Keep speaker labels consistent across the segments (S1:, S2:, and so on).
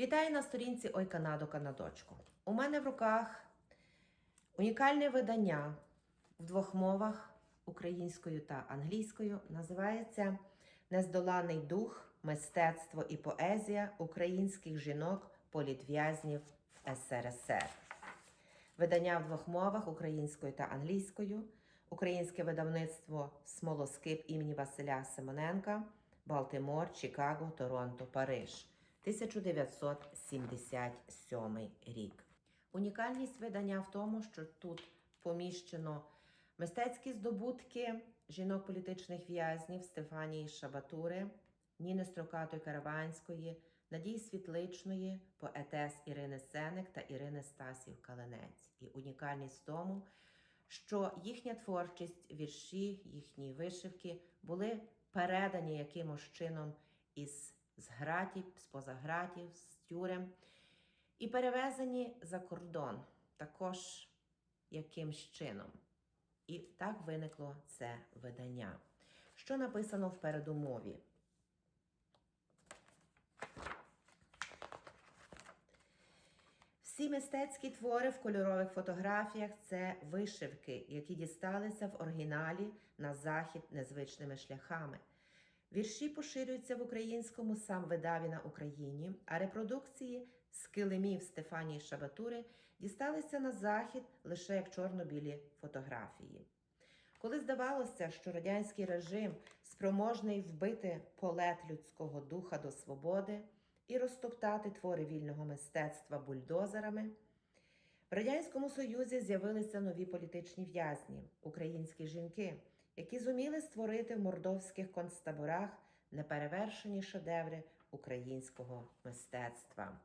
S1: Вітаю на сторінці Ой Канадо Канадочку. У мене в руках унікальне видання в двох мовах українською та англійською. Називається Нездоланий дух, мистецтво і поезія українських жінок політв'язнів СРСР. Видання в двох мовах українською та англійською. Українське видавництво Смолоскип імені Василя Симоненка, Балтимор, Чикаго, Торонто, Париж. 1977 рік. Унікальність видання в тому, що тут поміщено мистецькі здобутки жінок політичних в'язнів Стефанії Шабатури, Ніни Строкатої Караванської, Надії Світличної, поетес Ірини Сеник та Ірини Стасів Калинець. І унікальність в тому, що їхня творчість, вірші, їхні вишивки були передані якимось чином із з гратів, з позагратів, з тюрем і перевезені за кордон також якимсь чином. І так виникло це видання. Що написано в передумові? Всі мистецькі твори в кольорових фотографіях це вишивки, які дісталися в оригіналі на захід незвичними шляхами. Вірші поширюються в українському сам видаві на Україні, а репродукції з килимів Стефанії Шабатури дісталися на захід лише як чорно-білі фотографії. Коли здавалося, що радянський режим спроможний вбити полет людського духа до свободи і розтоптати твори вільного мистецтва бульдозерами, в Радянському Союзі з'явилися нові політичні в'язні, українські жінки, які зуміли створити в мордовських концтаборах неперевершені шедеври українського мистецтва.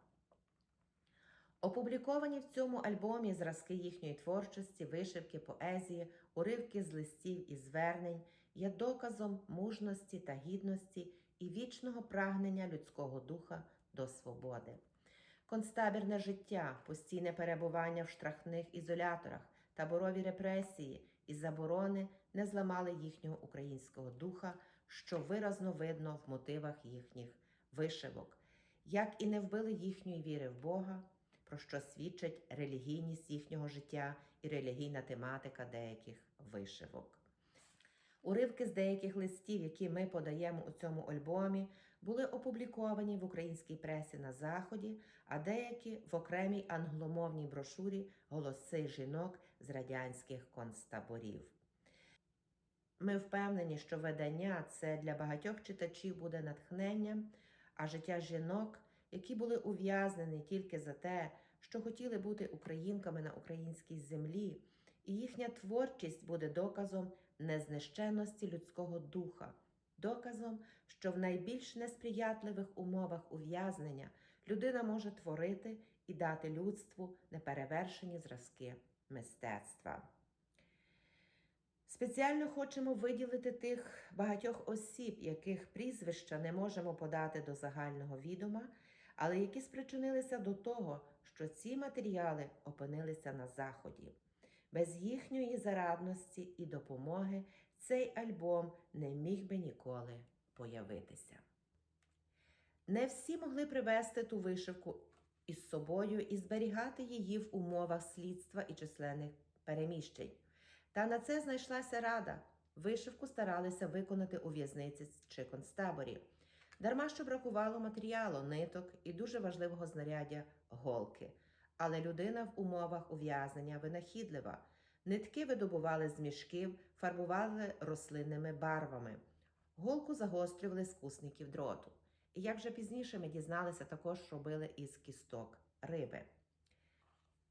S1: Опубліковані в цьому альбомі зразки їхньої творчості, вишивки, поезії, уривки з листів і звернень є доказом мужності та гідності і вічного прагнення людського духа до свободи. Концтабірне життя, постійне перебування в штрафних ізоляторах, таборові репресії і заборони не зламали їхнього українського духа, що виразно видно в мотивах їхніх вишивок, як і не вбили їхньої віри в Бога, про що свідчить релігійність їхнього життя і релігійна тематика деяких вишивок. Уривки з деяких листів, які ми подаємо у цьому альбомі, були опубліковані в українській пресі на Заході, а деякі в окремій англомовній брошурі Голоси жінок з радянських концтаборів. Ми впевнені, що видання це для багатьох читачів буде натхненням, а життя жінок, які були ув'язнені тільки за те, що хотіли бути українками на українській землі, і їхня творчість буде доказом незнищенності людського духа, доказом, що в найбільш несприятливих умовах ув'язнення людина може творити і дати людству неперевершені зразки мистецтва. Спеціально хочемо виділити тих багатьох осіб, яких прізвища не можемо подати до загального відома, але які спричинилися до того, що ці матеріали опинилися на заході. Без їхньої зарадності і допомоги цей альбом не міг би ніколи появитися. Не всі могли привезти ту вишивку із собою і зберігати її в умовах слідства і численних переміщень. Та на це знайшлася рада. Вишивку старалися виконати у в'язниці чи концтаборі. Дарма що бракувало матеріалу, ниток і дуже важливого знаряддя голки. Але людина в умовах ув'язнення винахідлива. Нитки видобували з мішків, фарбували рослинними барвами. Голку загострювали з кусників дроту. І як вже пізніше ми дізналися, також робили із кісток риби.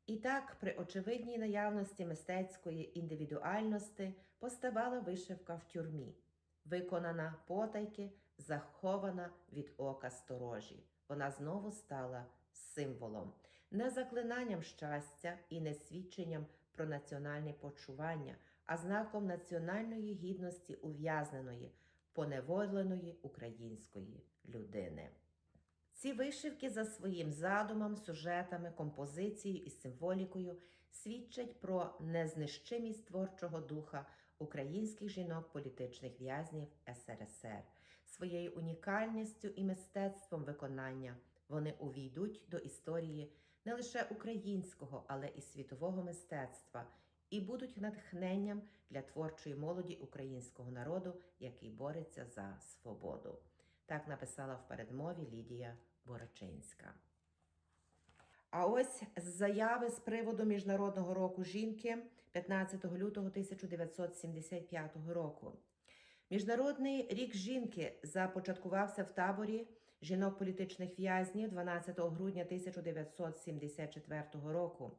S1: І так, при очевидній наявності мистецької індивідуальності поставала вишивка в тюрмі, виконана потайки, захована від ока сторожі. Вона знову стала символом, не заклинанням щастя і не свідченням про національне почування, а знаком національної гідності ув'язненої, поневоленої української людини. Ці вишивки за своїм задумом, сюжетами, композицією і символікою свідчать про незнищимість творчого духа українських жінок політичних в'язнів СРСР, своєю унікальністю і мистецтвом виконання Вони увійдуть до історії не лише українського, але і світового мистецтва і будуть натхненням для творчої молоді українського народу, який бореться за свободу. Так написала в передмові Лідія Борочинська. А ось з заяви з приводу Міжнародного року жінки 15 лютого 1975 року. Міжнародний рік жінки започаткувався в таборі жінок політичних в'язнів 12 грудня 1974 року.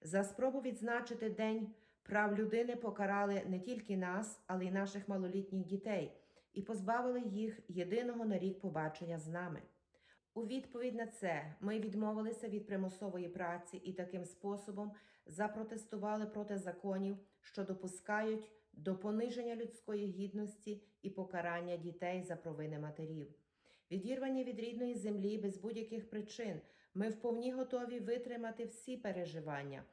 S1: За спробу відзначити День прав людини покарали не тільки нас, але й наших малолітніх дітей і позбавили їх єдиного на рік побачення з нами. У відповідь на це ми відмовилися від примусової праці і таким способом запротестували проти законів, що допускають до пониження людської гідності і покарання дітей за провини матерів. Відірвані від рідної землі без будь-яких причин, ми вповні готові витримати всі переживання,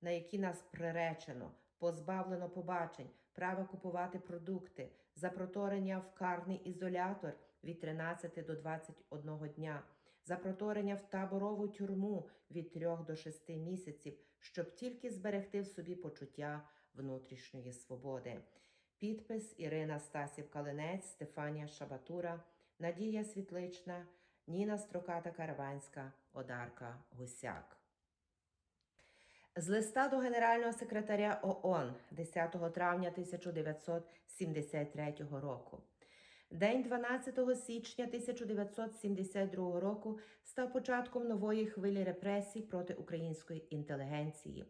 S1: на які нас приречено, позбавлено побачень, права купувати продукти, запроторення в карний ізолятор від 13 до 21 дня, запроторення в таборову тюрму від 3 до 6 місяців, щоб тільки зберегти в собі почуття внутрішньої свободи. Підпис Ірина Стасів Калинець, Стефанія Шабатура, Надія Світлична, Ніна Строката Караванська, Одарка Гусяк. З листа до генерального секретаря ООН 10 травня 1973 року. День 12 січня 1972 року став початком нової хвилі репресій проти української інтелігенції.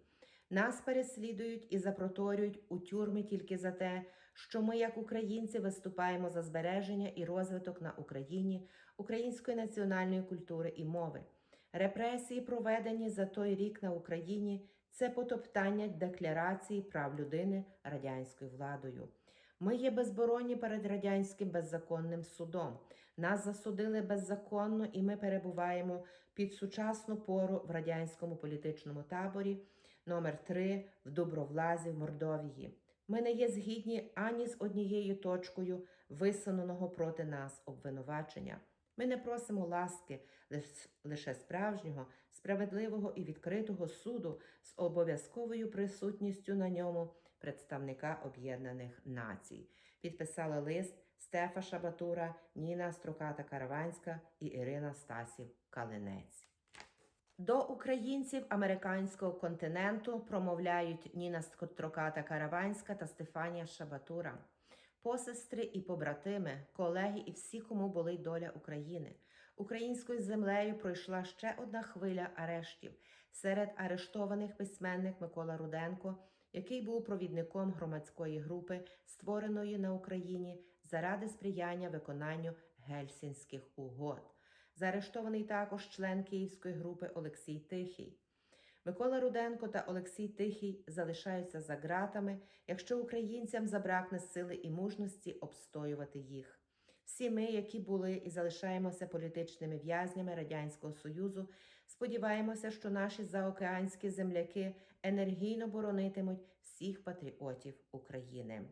S1: Нас переслідують і запроторюють у тюрми тільки за те, що ми, як українці, виступаємо за збереження і розвиток на Україні української національної культури і мови. Репресії, проведені за той рік на Україні, це потоптання декларації прав людини радянською владою. Ми є безборонні перед радянським беззаконним судом. Нас засудили беззаконно, і ми перебуваємо під сучасну пору в радянському політичному таборі номер 3 в Дубровлазі в Мордовії. Ми не є згідні ані з однією точкою висуненого проти нас обвинувачення. Ми не просимо ласки лише справжнього, справедливого і відкритого суду з обов'язковою присутністю на ньому представника Об'єднаних Націй. Підписали лист Стефа Шабатура, Ніна Строката Караванська і Ірина Стасів Калинець. До українців американського континенту промовляють Ніна Строката Караванська та Стефанія Шабатура посестри і побратими, колеги і всі, кому болить доля України. Українською землею пройшла ще одна хвиля арештів серед арештованих письменник Микола Руденко, який був провідником громадської групи, створеної на Україні заради сприяння виконанню гельсінських угод. Заарештований також член Київської групи Олексій Тихий. Микола Руденко та Олексій Тихий залишаються за ґратами, якщо українцям забракне сили і мужності обстоювати їх. Всі ми, які були і залишаємося політичними в'язнями Радянського Союзу, сподіваємося, що наші заокеанські земляки енергійно боронитимуть всіх патріотів України.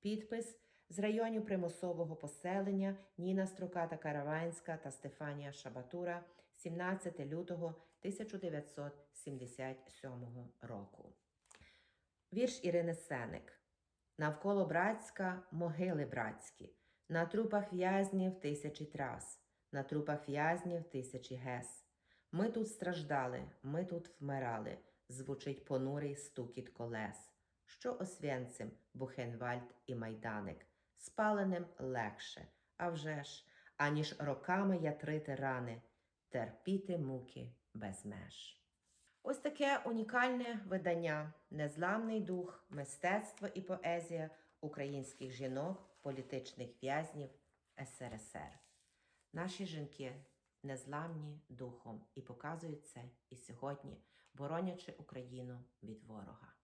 S1: Підпис з районів примусового поселення Ніна Строката Караванська та Стефанія Шабатура 17 лютого 1977 року. Вірш Ірини Сеник. Навколо братська могили братські, на трупах в'язнів тисячі трас, на трупах в'язнів тисячі гес. Ми тут страждали, ми тут вмирали, звучить понурий стукіт колес. Що освянцем Бухенвальд і майданик, спаленим легше, а вже ж, аніж роками ятрити рани, терпіти муки без меж. Ось таке унікальне видання, незламний дух, мистецтво і поезія українських жінок, політичних в'язнів СРСР. Наші жінки незламні духом і показують це і сьогодні, боронячи Україну від ворога.